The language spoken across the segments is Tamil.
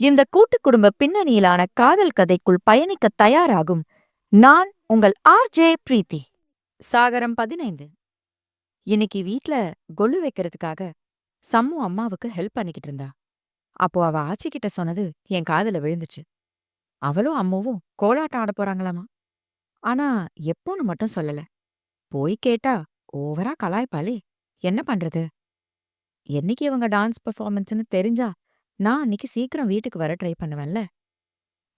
இந்த கூட்டு குடும்ப பின்னணியிலான காதல் கதைக்குள் பயணிக்க தயாராகும். நான் உங்கள் ஆர் ஜே பிரீத்தி. சாகரம் பதினைந்து. இன்னைக்கு வீட்ல கொல்லு வைக்கிறதுக்காக சம்மு அம்மாவுக்கு ஹெல்ப் பண்ணிக்கிட்டு இருந்தா. அப்போ அவ ஆச்சி கிட்ட சொன்னது என் காதுல விழுந்துச்சு. அவளும் அம்மாவும் கோலாட்டம் ஆட போறாங்களாமா? ஆனா எப்போன்னு மட்டும் சொல்லல. போய் கேட்டா ஓவரா கலாய்ப்பாளே. என்ன பண்றது? என்னைக்கு இவங்க டான்ஸ் பெர்ஃபார்மன்ஸ்னு தெரிஞ்சா நான் அன்னைக்கு சீக்கிரம் வீட்டுக்கு வர ட்ரை பண்ணுவேன்ல.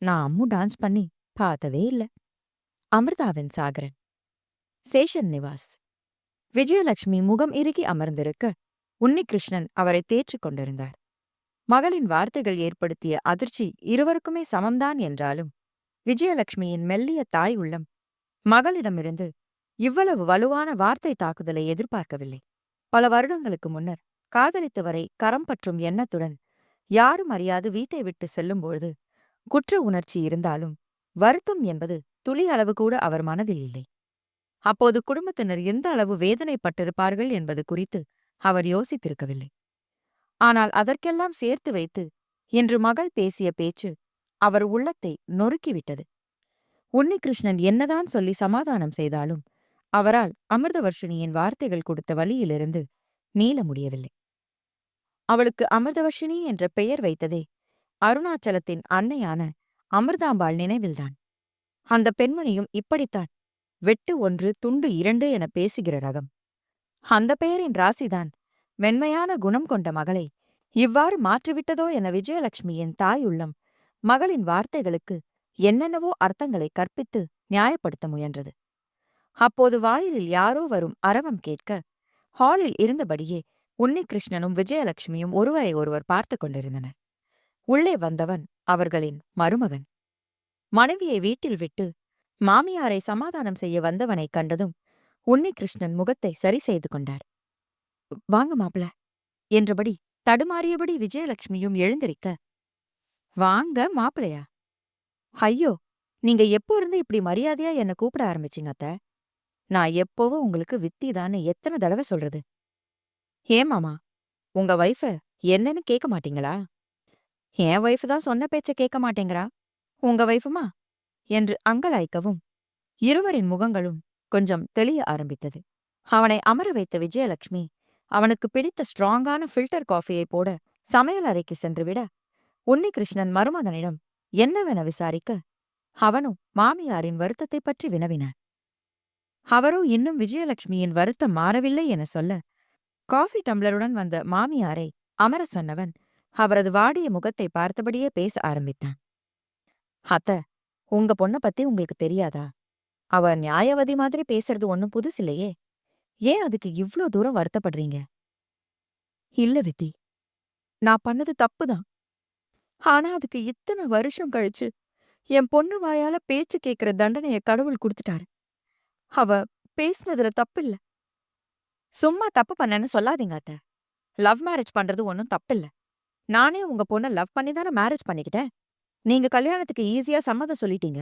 நான் அம்மு டான்ஸ் பண்ணி பார்த்ததே இல்ல. அமிர்தாவின் சாகரன். சேஷன் நிவாஸ். விஜயலட்சுமி முகம் இறுகி அமர்ந்திருக்க உன்னிகிருஷ்ணன் அவரை தேற்றிக் கொண்டிருந்தார். மகளின் வார்த்தைகள் ஏற்படுத்திய அதிர்ச்சி இருவருக்குமே சமம்தான் என்றாலும் விஜயலட்சுமியின் மெல்லிய தாய் உள்ளம் மகளிடமிருந்து இவ்வளவு வலுவான வார்த்தை தாக்குதலை எதிர்பார்க்கவில்லை. பல வருடங்களுக்கு முன்னர் காதலித்தவரை கரம் பற்றும் எண்ணத்துடன் யாரும் அறியாது வீட்டை விட்டு செல்லும்பொழுது குற்ற உணர்ச்சி இருந்தாலும் வருத்தம் என்பது துளி அளவு கூட அவர் மனதில் இல்லை. அப்போது குடும்பத்தினர் எந்த அளவு வேதனைப்பட்டிருப்பார்கள் என்பது குறித்து அவர் யோசித்திருக்கவில்லை. ஆனால் அதற்கெல்லாம் சேர்த்து வைத்து இன்று மகள் பேசிய பேச்சு அவர் உள்ளத்தை நொறுக்கிவிட்டது. உன்னிகிருஷ்ணன் என்னதான் சொல்லி சமாதானம் செய்தாலும் அவரால் அமிர்தவர்ஷினியின் வார்த்தைகள் கொடுத்த வழியிலிருந்து மீள முடியவில்லை. அவளுக்கு அமிர்தவர்ஷினி என்ற பெயர் வைத்ததே. அருணாச்சலத்தின் அன்னையான அமிர்தாம்பாள் நினைவில்தான். அந்த பெண்மணியும் இப்படித்தான். வெட்டு ஒன்று துண்டு இரண்டு என பேசுகிற ரகம். அந்த பெயரின் ராசிதான் மென்மையான குணம் கொண்ட மகளை இவ்வாறு மாற்றிவிட்டதோ என விஜயலட்சுமியின் தாயுள்ளம் மகளின் வார்த்தைகளுக்கு என்னென்னவோ அர்த்தங்களை கற்பித்து நியாயப்படுத்த முயன்றது. அப்போது வாயிலில் யாரோ வரும் அரவம் கேட்க ஹாலில் இருந்தபடியே உன்னிகிருஷ்ணனும் விஜயலட்சுமியும் ஒருவரை ஒருவர் பார்த்து கொண்டிருந்தனர். உள்ளே வந்தவன் அவர்களின் மருமகன். மனைவியை வீட்டில் விட்டு மாமியாரை சமாதானம் செய்ய வந்தவனைக் கண்டதும் உன்னிகிருஷ்ணன் முகத்தை சரி செய்து கொண்டார். வாங்க மாப்பிள என்றபடி தடுமாறியபடி விஜயலட்சுமியும் எழுந்திருக்க வாங்க மாப்பிளையா. ஐயோ நீங்க எப்போ இருந்து இப்படி மரியாதையா என்ன கூப்பிட ஆரம்பிச்சீங்க அத்த? நான் எப்போவும் உங்களுக்கு வித்திதான்னு எத்தனை தடவை சொல்றது. ஏன் மாமா உங்க வைஃப என்னன்னு கேட்க மாட்டீங்களா? என் வைஃப் தான் சொன்ன பேச்ச கேட்க மாட்டேங்கிறா. உங்க வைஃபுமா என்று அங்கலாய்க்கவும் இருவரின் முகங்களும் கொஞ்சம் தெளிய ஆரம்பித்தது. அவனை அமர வைத்த விஜயலட்சுமி அவனுக்கு பிடித்த ஸ்ட்ராங்கான ஃபில்டர் காஃபியை போட சமையல் அறைக்கு சென்றுவிட உன்னிகிருஷ்ணன் மருமகனிடம் என்னவென விசாரிக்க அவனும் மாமியாரின் வருத்தத்தைப் பற்றி வினவினான். அவரோ இன்னும் விஜயலட்சுமியின் வருத்தம் மாறவில்லை என சொல்ல காஃபி டம்ளருடன் வந்த மாமியாரை அமர சொன்னவன் அவரது வாடிய முகத்தை பார்த்தபடியே பேச ஆரம்பித்தான். அத்த உங்க பொண்ண பத்தி உங்களுக்கு தெரியாதா? அவ நியாயவதி மாதிரி பேசுறது ஒன்னும் புதுசில்லையே ஏன் அதுக்கு இவ்ளோ தூரம் வருத்தப்படுறீங்க? இல்ல வித்தி. நான் பண்ணது தப்புதான். ஆனா அதுக்கு இத்தனை வருஷம் கழிச்சு என் பொண்ணு வாயால பேச்சு கேக்குற தண்டனைய கடவுள் கொடுத்துட்டாரு. அவ பேசுனதுல தப்பில்ல. சும்மா தப்பு பண்ணேன்னு சொல்லாதீங்க அத்த. லவ் மேரேஜ் பண்றது ஒன்றும் தப்பில்ல. நானே உங்க பொண்ண லவ் பண்ணி தானே மேரேஜ் பண்ணிக்கிட்டேன். நீங்க கல்யாணத்துக்கு ஈஸியா சம்மதம் சொல்லிட்டீங்க.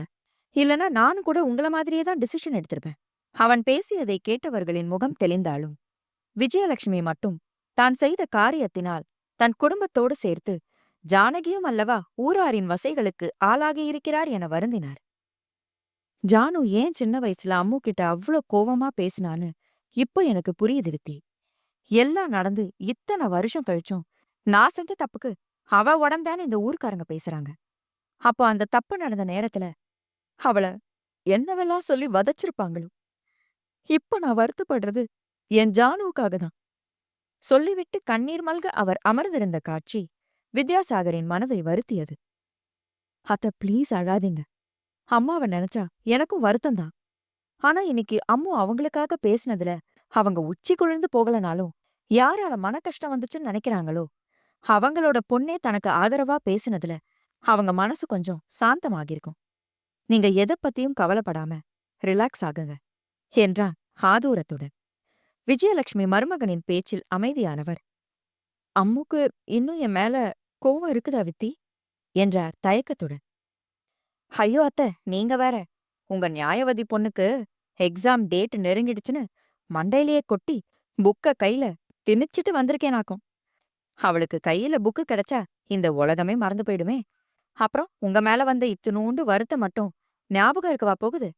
இல்லனா நானும் கூட உங்கள மாதிரியே தான் டிசிஷன் எடுத்திருப்பேன். அவன் பேசியதை கேட்டவர்களின் முகம் தெளிந்தாலும் விஜயலட்சுமி மட்டும் தான் செய்த காரியத்தினால் தன் குடும்பத்தோடு சேர்த்து ஜானகியும் அல்லவா ஊராரின் வசைகளுக்கு ஆளாகியிருக்கிறார் என வருந்தினார். ஜானு ஏன் சின்ன வயசுல அம்மு கிட்ட அவ்ளோ கோவமா பேசினான்னு இப்போ எனக்கு புரியுது வித்தி. எல்லாம் நடந்து இத்தனை வருஷம் கழிச்சும் நான் செஞ்ச தப்புக்கு அவ உடந்தான்னு இந்த ஊர்க்காரங்க பேசுறாங்க. அப்போ அந்த தப்பு நடந்த நேரத்துல அவள என்னவெல்லாம் சொல்லி வதச்சிருப்பாங்களோ? இப்ப நான் வருத்தப்படுறது என் ஜானுவுக்காக தான். சொல்லிவிட்டு கண்ணீர் மல்க அவர் அமர்ந்திருந்த காட்சி வித்யாசாகரின் மனதை வருத்தியது. அத்த ப்ளீஸ் அழாதீங்க. அம்மாவை நினைச்சா எனக்கும் வருத்தம்தான் ஆனா இன்னைக்கு அம்மு அவங்களுக்காக பேசினதுல அவங்க உச்சி குளிர்ந்து போகலனாலும் யாரால மன கஷ்டம் வந்துச்சுன்னு நினைக்கிறாங்களோ அவங்களோட பொண்ணே தனக்கு ஆதரவா பேசினதுல அவங்க மனசு கொஞ்சம் சாந்தமாகிருக்கும் நீங்க எதை பத்தியும் கவலைப்படாம ரிலாக்ஸ் ஆகுங்க. என்றான் ஆதூரத்துடன். விஜயலட்சுமி மருமகனின் பேச்சில் அமைதியானவர். அம்முக்கு இன்னும் என் மேல கோவம் இருக்குதா வித்தி? என்றார் தயக்கத்துடன். ஐயோ அத்தை நீங்க வேற உங்க நியாயவதி பொண்ணுக்கு எக்ஸாம் டேட் நெருங்கிடுச்சுன்னு மண்டையிலேயே கொட்டி புக்க கையில திணிச்சிட்டு வந்திருக்கேனாக்கும். அவளுக்கு கையில புக்கு கிடைச்சா இந்த உலகமே மறந்து போயிடுமே. அப்புறம் உங்க மேல வந்த இத்தினூண்டு வருத்தம் மட்டும் ஞாபகம் இருக்கவா போகுது?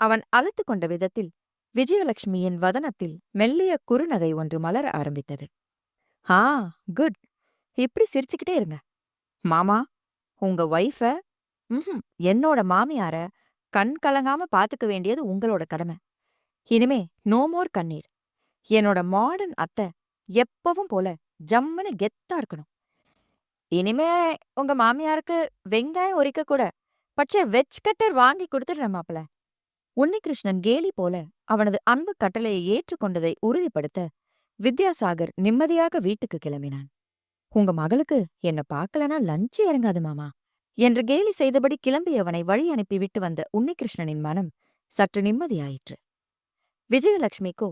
அவன் அழுத்து கொண்ட விதத்தில் விஜயலட்சுமியின் வதனத்தில் மெல்லிய குறுநகை ஒன்று மலர ஆரம்பித்தது. ஆ குட். இப்படி சிரிச்சுக்கிட்டே இருங்க. மாமா உங்க ஒய்ஃப ம்ஹும் என்னோட மாமியார கண் கலங்காம பாத்துக்க வேண்டியது உங்களோட கடமை. இனிமே நோ மோர் கண்ணீர். என்னோட மாடர்ன் அத்தை எப்பவும் போல ஜம்முன்னு கெத்தா இருக்கணும். இனிமே உங்க மாமியாருக்கு வெங்காயம் உரிக்க கூட பட்சே வெஜ் கட்டர் வாங்கி கொடுத்துடுற மாப்பிள உன்னிகிருஷ்ணன் கேலி போல அவனது அன்பு கட்டளையை ஏற்றுக்கொண்டதை உறுதிப்படுத்த வித்யாசாகர் நிம்மதியாக வீட்டுக்கு கிளம்பினான். உங்க மகளுக்கு என்ன பார்க்கலனா லஞ்சு இறங்காது மாமா. என்று கேலி செய்தபடி கிளம்பியவனை வழி அனுப்பிவிட்டு வந்த உன்னிகிருஷ்ணனின் மனம் சற்று நிம்மதியாயிற்று. விஜயலட்சுமிக்கோ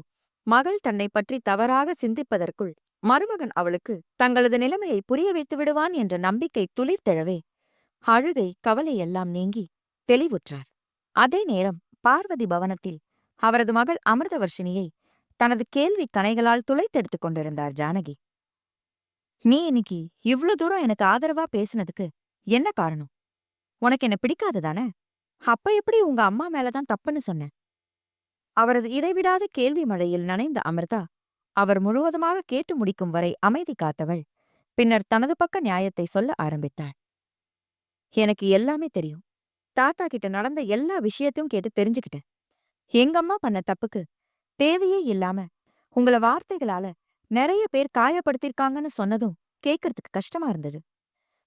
மகள் தன்னை பற்றி தவறாக சிந்திப்பதற்குள் மருமகன் அவளுக்கு தங்களது நிலைமையை புரிய வைத்து விடுவான் என்ற நம்பிக்கை துளிர்த்தெழவே அழுகை கவலை எல்லாம் நீங்கி தெளிவுற்றார். அதே நேரம் பார்வதி பவனத்தில் அவரது மகள் அமிர்தவர்ஷினியை தனது கேள்வி கணைகளால் துளைத்தெடுத்துக் கொண்டிருந்தார் ஜானகி. நீ இன்னைக்கு இவ்ளோ தூரம் எனக்கு ஆதரவா பேசுனதுக்கு என்ன காரணம்? உனக்கு என்ன பிடிக்காது தானே அப்ப எப்படி உங்க அம்மா மேலதான் தப்புன்னு சொன்னேன் அவரது இடைவிடாத கேள்வி மழையில் நனைந்த அமிர்தா அவர் முழுவதுமாக கேட்டு முடிக்கும் வரை அமைதி காத்தவள் பின்னர் தனது பக்க நியாயத்தை சொல்ல ஆரம்பித்தாள். எனக்கு எல்லாமே தெரியும். தாத்தா கிட்ட நடந்த எல்லா விஷயத்தையும் கேட்டு தெரிஞ்சுக்கிட்டேன். எங்கம்மா பண்ண தப்புக்கு தேவையே இல்லாம உங்கள வார்த்தைகளால நிறைய பேர் காயப்படுத்திருக்காங்கன்னு சொன்னதும் கேட்கறதுக்கு கஷ்டமா இருந்தது.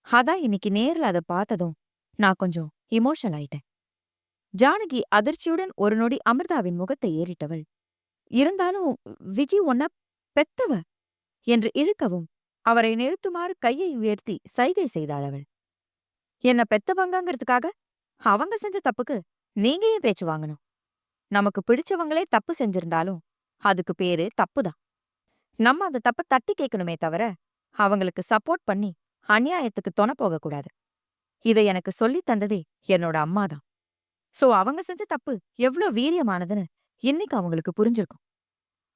அதான் இன்னைக்கு நேர்ல அதை பார்த்ததும் நான் கொஞ்சம் இமோஷனல் ஆயிட்டேன். ஜானகி அதிர்ச்சியுடன் ஒரு நொடி அமிர்தாவின் முகத்தை ஏறிட்டவள். இருந்தாலும் விஜி ஒன்ன பெத்தவ? என்று இழுக்கவும் அவரை நிறுத்துமாறு கையை உயர்த்தி சைகை செய்தாள் அவள். என்ன பெத்தவங்கங்கிறதுக்காக அவங்க செஞ்ச தப்புக்கு நீங்க ஏன் பேச்சு வாங்கணும்? நமக்கு பிடிச்சவங்களே தப்பு செஞ்சிருந்தாலும் அதுக்கு பேரு தப்புதான். நம்ம அந்த தப்ப தட்டி கேட்கணுமே தவிர அவங்களுக்கு சப்போர்ட் பண்ணி அநியாயத்துக்கு தொண போகக்கூடாது இதை எனக்கு சொல்லித் தந்ததே என்னோட அம்மாதான் சோ அவங்க செஞ்ச தப்பு எவ்ளோ வீரியமானதுன்னு இன்னைக்கு அவங்களுக்கு புரிஞ்சிருக்கும்.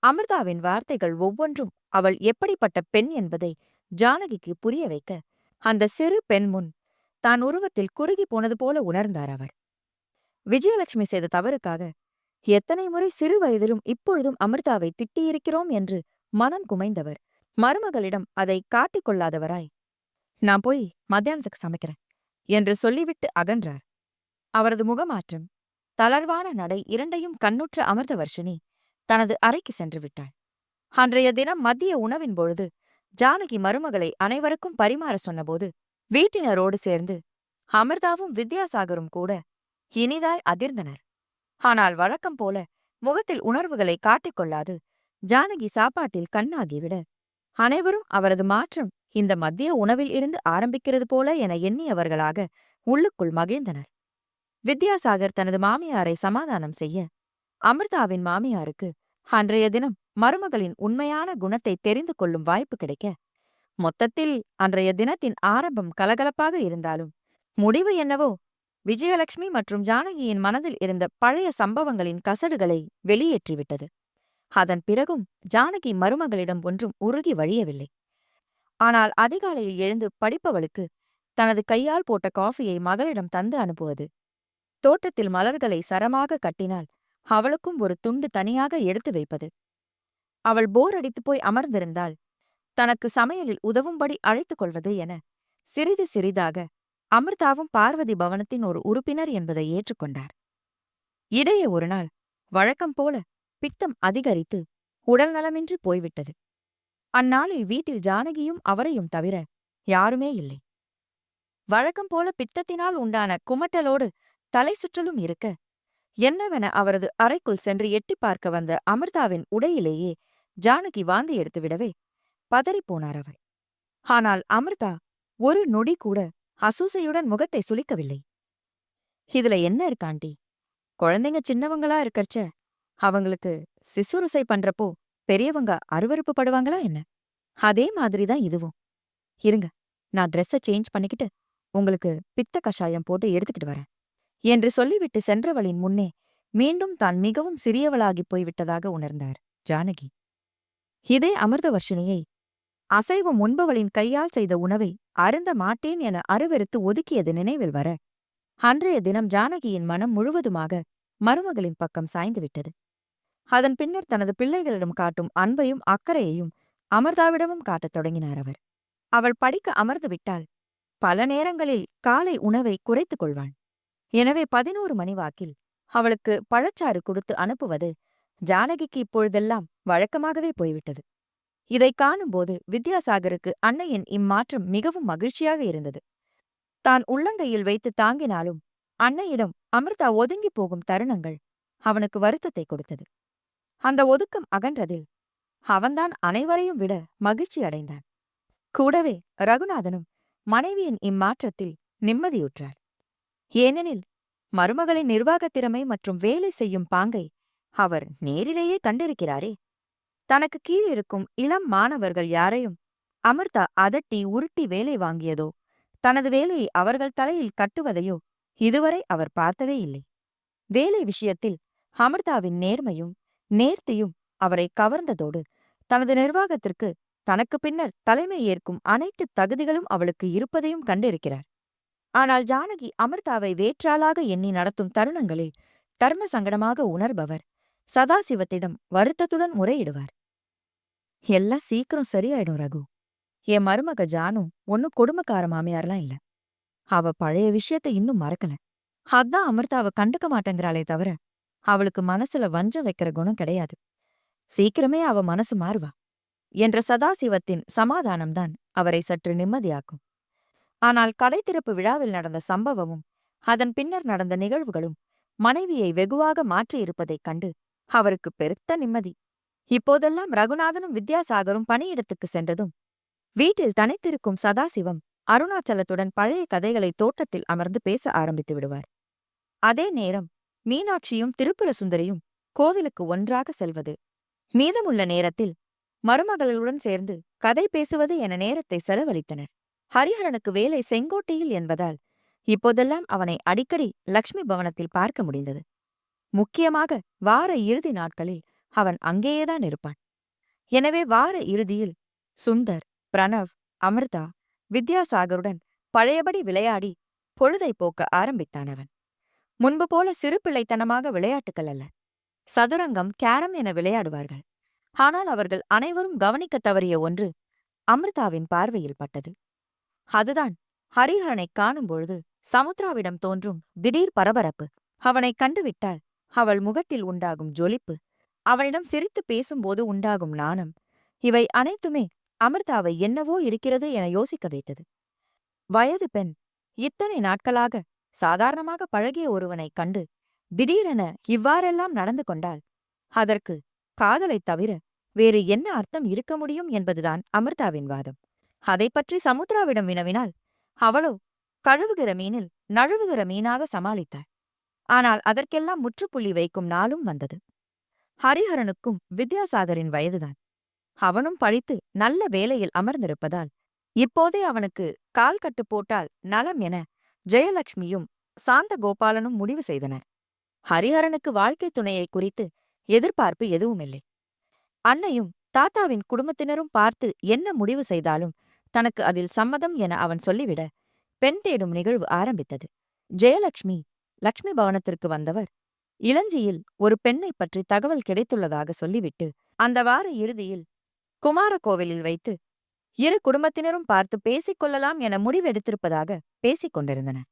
அமிர்தாவின் வார்த்தைகள் ஒவ்வொன்றும் அவள் எப்படிப்பட்ட பெண் என்பதை ஜானகிக்கு புரிய வைக்க அந்த சிறு பெண் முன் தான் உருவத்தில் குறுகி போனது போல உணர்ந்தார் அவர். விஜயலட்சுமி செய்த தவறுக்காக எத்தனை முறை சிறு வயதிலும் இப்பொழுதும் அமிர்தாவை திட்டியிருக்கிறோம் என்று மனம் குமைந்தவர். மருமகளிடம் அதை காட்டிக் கொள்ளாதவராய் நான் போய் மத்தியானத்துக்கு சமைக்கிறேன் என்று சொல்லிவிட்டு அகன்றார். அவரது முகமாற்றம் தளர்வான நடை இரண்டையும் கண்ணுற்ற அமிர்தவர்ஷினி தனது அறைக்கு சென்று விட்டாள். அன்றைய தினம் மதிய உணவின் பொழுது ஜானகி மருமகளை அனைவருக்கும் பரிமாற சொன்னபோது வீட்டினரோடு சேர்ந்து அமிர்தாவும் வித்யாசாகரும் கூட இனிதாய் அதிர்ந்தனர். ஆனால் வழக்கம் போல முகத்தில் உணர்வுகளை காட்டிக்கொள்ளாது ஜானகி சாப்பாட்டில் கண்ணாகிவிட அனைவரும் அவரது மாற்றம் இந்த மத்திய உணவில் இருந்து ஆரம்பிக்கிறது போல என எண்ணியவர்களாக உள்ளுக்குள் மகிழ்ந்தனர். வித்யாசாகர் தனது மாமியாரை சமாதானம் செய்ய அமிர்தாவின் மாமியாருக்கு அன்றைய தினம் மருமகளின் உண்மையான குணத்தை தெரிந்து கொள்ளும் வாய்ப்பு கிடைக்க மொத்தத்தில் அன்றைய தினத்தின் ஆரம்பம் கலகலப்பாக இருந்தாலும் முடிவு என்னவோ விஜயலட்சுமி மற்றும் ஜானகியின் மனதில் இருந்த பழைய சம்பவங்களின் கசடுகளை வெளியேற்றிவிட்டது. அதன் பிறகும் ஜானகி மருமகளிடம் ஒன்றும் உருகி வழியவில்லை. ஆனால் அதிகாலையில் எழுந்து படிப்பவளுக்கு தனது கையால் போட்ட காஃபியை மகளிடம் தந்து அனுப்புவது. தோட்டத்தில் மலர்களை சரமாக கட்டினால் அவளுக்கும் ஒரு துண்டு தனியாக எடுத்து வைப்பது. அவள் போர் அடித்துப் போய் அமர்ந்திருந்தால் தனக்கு சமையலில் உதவும்படி அழைத்துக் கொள்வது என சிறிது சிறிதாக அமிர்தாவும் பார்வதி பவனத்தின் ஒரு உறுப்பினர் என்பதை ஏற்றுக்கொண்டார் இடையே ஒரு நாள் வழக்கம் போல பித்தம் அதிகரித்து உடல் நலமின்றி போய்விட்டது. அந்நாளில் வீட்டில் ஜானகியும் அவரையும் தவிர யாருமே இல்லை. வழக்கம் போல பித்தத்தினால் உண்டான குமட்டலோடு தலை சுற்றலும் இருக்க என்னவென அவரது அறைக்குள் சென்று எட்டிப் பார்க்க வந்த அமிர்தாவின் உடையிலேயே ஜானகி வாந்தி எடுத்து விடவே பதறிப்போனார் அவர் ஆனால் அமிர்தா ஒரு நொடி கூட அசூசையுடன் முகத்தை சுளிக்கவில்லை. இதுல என்ன இருக்காண்டி? குழந்தைங்க சின்னவங்களா இருக்கறச்ச. அவங்களுக்கு சிசுருசை பண்றப்போ பெரியவங்க அருவறுப்பு படுவாங்களா என்ன? அதே மாதிரி தான் இதுவும். இருங்க நான் ட்ரெஸ்ஸை சேஞ்ச் பண்ணிக்கிட்டு உங்களுக்கு பித்த கஷாயம் போட்டு எடுத்துக்கிட்டு வரேன். என்று சொல்லிவிட்டு சென்றவளின் முன்னே மீண்டும் தான் மிகவும் சிறியவளாகிப் போய்விட்டதாக உணர்ந்தார் ஜானகி. இதே அமிர்தவர்ஷினியை அசைவம் உண்பவளின் கையால் செய்த உணவை அருந்த மாட்டேன் என அருவெறுத்து ஒதுக்கியது நினைவில் வர அன்றைய தினம் ஜானகியின் மனம் முழுவதுமாக மருமகளின் பக்கம் சாய்ந்துவிட்டது அதன் பின்னர் தனது பிள்ளைகளிடம் காட்டும் அன்பையும் அக்கறையையும் அமிர்தாவிடமும் காட்டத் தொடங்கினார் அவர். அவள் படிக்க அமர்ந்து விட்டால் பல நேரங்களில் காலை உணவை குறைத்துக் கொள்வாள். எனவே பதினோரு மணி வாக்கில் அவளுக்கு பழச்சாறு கொடுத்து அனுப்புவது ஜானகிக்கு இப்பொழுதெல்லாம் வழக்கமாகவே போய்விட்டது. இதைக் காணும்போது வித்யாசாகருக்கு அன்னையின் இம்மாற்றம் மிகவும் மகிழ்ச்சியாக இருந்தது. தான் உள்ளங்கையில் வைத்து தாங்கினாலும் அன்னையிடம் அமிர்தா ஒதுங்கிப் போகும் தருணங்கள் அவனுக்கு வருத்தத்தை கொடுத்தது. அந்த ஒதுக்கம் அகன்றதில் அவன்தான் அனைவரையும் விட மகிழ்ச்சி அடைந்தான். கூடவே ரகுநாதனும் மனைவியின் இம்மாற்றத்தில் நிம்மதியுற்றார். ஏனெனில் மருமகளின் நிர்வாகத் திறமை மற்றும் வேலை செய்யும் பாங்கை அவர் நேரிலேயே கண்டிருக்கிறாரே. தனக்கு கீழிருக்கும் இளம் மாணவர்கள் யாரையும் அமிர்தா அதட்டி உருட்டி வேலை வாங்கியதோ தனது வேலையை அவர்கள் தலையில் கட்டுவதையோ இதுவரை அவர் பார்த்ததே இல்லை. வேலை விஷயத்தில் அமிர்தாவின் நேர்மையும் நேர்த்தியும் அவரை கவர்ந்ததோடு தனது நிர்வாகத்திற்கு தனக்கு பின்னர் தலைமை ஏற்கும் அனைத்து தகுதிகளும் அவளுக்கு இருப்பதையும் கண்டிருக்கிறார். ஆனால் ஜானகி அமிர்தாவை வேற்றாளாக எண்ணி நடத்தும் தருணங்களில் தர்ம சங்கடமாக உணர்பவர் சதாசிவத்திடம் வருத்தத்துடன் முறையிடுவார். எல்லாம் சீக்கிரம் சரியாயிடும் ரகு. என் மருமக ஜானு ஒன்னும் கொடுமக்கார மாமியார்லாம் இல்ல. அவ பழைய விஷயத்தை இன்னும் மறக்கல. அதான் அமிர்தாவை கண்டுக்க மாட்டேங்கிறாளே தவிர அவளுக்கு மனசுல வஞ்சம் வைக்கிற குணம் கிடையாது. சீக்கிரமே அவ மனசு மாறுவா என்ற சதாசிவத்தின் சமாதானம்தான் அவரை சற்று நிம்மதியாக்கும். ஆனால் கடை திறப்பு விழாவில் நடந்த சம்பவமும் அதன் பின்னர் நடந்த நிகழ்வுகளும் மனைவியை வெகுவாக மாற்றியிருப்பதைக் கண்டு அவருக்கு பெருத்த நிம்மதி. இப்போதெல்லாம் ரகுநாதனும் வித்யாசாகரும் பணியிடத்துக்கு சென்றதும் வீட்டில் தனித்திருக்கும் சதாசிவம் அருணாச்சலத்துடன் பழைய கதைகளை தோட்டத்தில் அமர்ந்து பேச ஆரம்பித்து விடுவார். அதே நேரம் மீனாட்சியும் திருப்புர சுந்தரியும் கோவிலுக்கு ஒன்றாக செல்வது. மீதமுள்ள நேரத்தில் மருமகளுடன் சேர்ந்து கதை பேசுவது என நேரத்தை செலவழித்தனர். ஹரிஹரனுக்கு வேலை செங்கோட்டையில் என்பதால் இப்போதெல்லாம் அவனை அடிக்கடி லக்ஷ்மி பவனத்தில் பார்க்க முடிந்தது. முக்கியமாக வார இறுதி நாட்களில் அவன் அங்கேயேதான் இருப்பான். எனவே வார இறுதியில் சுந்தர் பிரணவ் அமிர்தா வித்யாசாகருடன் பழையபடி விளையாடி பொழுதை போக்க ஆரம்பித்தான் அவன். முன்பு போல சிறு பிள்ளைத்தனமாக விளையாட்டுகள் அல்ல. சதுரங்கம் கேரம் என விளையாடுவார்கள். ஆனால் அவர்கள் அனைவரும் கவனிக்கத் தவறிய ஒன்று அமிர்தாவின் பார்வையில் பட்டது. அதுதான் ஹரிஹரனைக் காணும்பொழுது சமுத்ராவிடம் தோன்றும் திடீர் பரபரப்பு. அவனைக் கண்டுவிட்டால் அவள் முகத்தில் உண்டாகும் ஜொலிப்பு அவனிடம் சிரித்து பேசும்போது உண்டாகும் நாணம் இவை அனைத்துமே அமிர்தாவை என்னவோ இருக்கிறது என யோசிக்க வைத்தது. வயது பெண் இத்தனை நாட்களாக சாதாரணமாக பழகிய ஒருவனைக் கண்டு திடீரென இவ்வாறெல்லாம் நடந்து கொண்டால் அதற்கு காதலைத் தவிர வேறு என்ன அர்த்தம் இருக்க முடியும் என்பதுதான் அமிர்தாவின் வாதம். அதைப் பற்றி சமுத்ராவிடம் வினவினால் அவளோ கழுவுகிற மீனில் நழுவுகிற மீனாக சமாளித்தாள். ஆனால் அதற்கெல்லாம் முற்றுப்புள்ளி வைக்கும் நாளும் வந்தது. ஹரிஹரனுக்கும் வித்யாசாகரின் வயதுதான். அவனும் படித்து நல்ல வேலையில் அமர்ந்திருப்பதால் இப்போதே அவனுக்கு கால் கட்டு போட்டால் நலம் என ஜெயலட்சுமியும் சாந்த கோபாலனும் முடிவு செய்தனர். ஹரிஹரனுக்கு வாழ்க்கை துணையை குறித்து எதிர்பார்ப்பு எதுவுமில்லை. அன்னையும் தாத்தாவின் குடும்பத்தினரும் பார்த்து என்ன முடிவு செய்தாலும் தனக்கு அதில் சம்மதம் என அவன் சொல்லிவிட பெண் தேடும் நிகழ்வு ஆரம்பித்தது. ஜெயலட்சுமி லக்ஷ்மி பவனத்திற்கு வந்தவர் இளஞ்சியில் ஒரு பெண்ணைப் பற்றி தகவல் கிடைத்துள்ளதாக சொல்லிவிட்டு அந்த வார இறுதியில் குமார கோவிலில் வைத்து இரு குடும்பத்தினரும் பார்த்து பேசிக் கொள்ளலாம் என முடிவெடுத்திருப்பதாக பேசிக் கொண்டிருந்தனர்.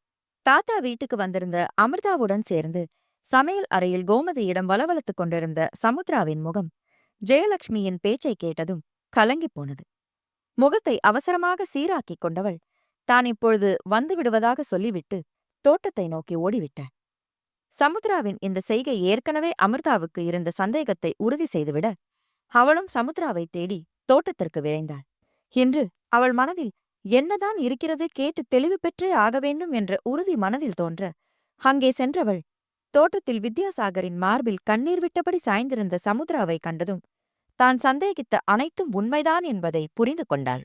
தாத்தா வீட்டுக்கு வந்திருந்த அமிர்தாவுடன் சேர்ந்து சமையல் அறையில் கோமதியிடம் வளவளத்துக் கொண்டிருந்த சமுத்ராவின் முகம் ஜெயலட்சுமியின் பேச்சை கேட்டதும் கலங்கிப் போனது. முகத்தை அவசரமாக சீராக்கிக் கொண்டவள் தான் இப்பொழுது வந்து விடுவதாக சொல்லிவிட்டு தோட்டத்தை நோக்கி ஓடிவிட்டாள். சமுத்ராவின் இந்த செய்கை ஏற்கனவே அமிர்தாவுக்கு இருந்த சந்தேகத்தை உறுதி செய்துவிட அவளும் சமுத்ராவை தேடி தோட்டத்திற்கு விரைந்தாள். என்று அவள் மனதில் என்னதான் இருக்கிறது கேட்டு தெளிவு பெற்றே ஆக வேண்டும் என்ற உறுதி மனதில் தோன்ற. அங்கே சென்றவள் தோட்டத்தில் வித்யாசாகரின் மார்பில் கண்ணீர் விட்டபடி சாய்ந்திருந்த சமுத்ராவை கண்டதும் தான் சந்தேகித்த அனைத்தும் உண்மைதான் என்பதை புரிந்து கொண்டாள்.